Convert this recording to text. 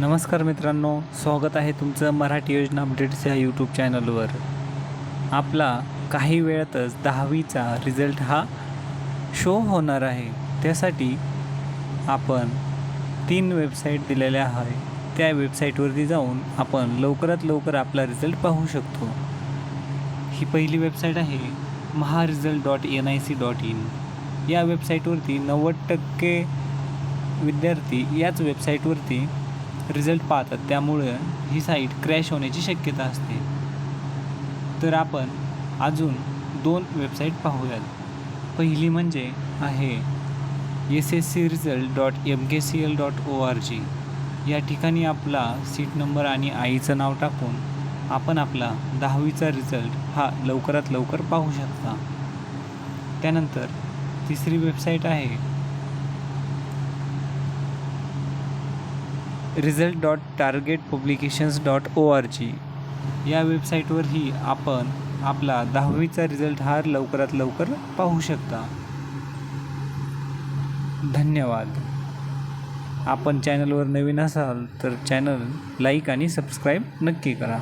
नमस्कार मित्रांनो स्वागत आहे तुमचं मराठी योजना अपडेट्स या यूट्यूब चॅनलवर आपला काही वेळातच दहावीचा रिझल्ट हा शो होणार आहे. त्यासाठी आपण तीन वेबसाईट दिलेल्या आहे त्या वेबसाईटवरती जाऊन आपण लवकरात लवकर आपला रिझल्ट पाहू शकतो. ही पहिली वेबसाईट आहे Maha result dot N I C dot in या वेबसाईटवरती नव्वद टक्के विद्यार्थी याच वेबसाईटवरती रिझल्ट पाहतात. त्यामुळे ही साईट क्रॅश होण्याची शक्यता असते. तर आपण अजून दोन वेबसाईट पाहूयात. पहिली म्हणजे आहे S S C result dot M K C L dot O R G या ठिकाणी आपला सीट नंबर आणि आईचं नाव टाकून आपण आपला दहावीचा रिझल्ट हा लवकरात लवकर पाहू शकता. त्यानंतर तिसरी वेबसाईट आहे result dot target publications dot O R G या वेबसाईटवरही आपण आपला दहावीचा रिझल्ट हा लवकरात लवकर पाहू शकता. धन्यवाद. आपण चॅनलवर नवीन असाल तर चॅनल लाईक आणि सबस्क्राईब नक्की करा.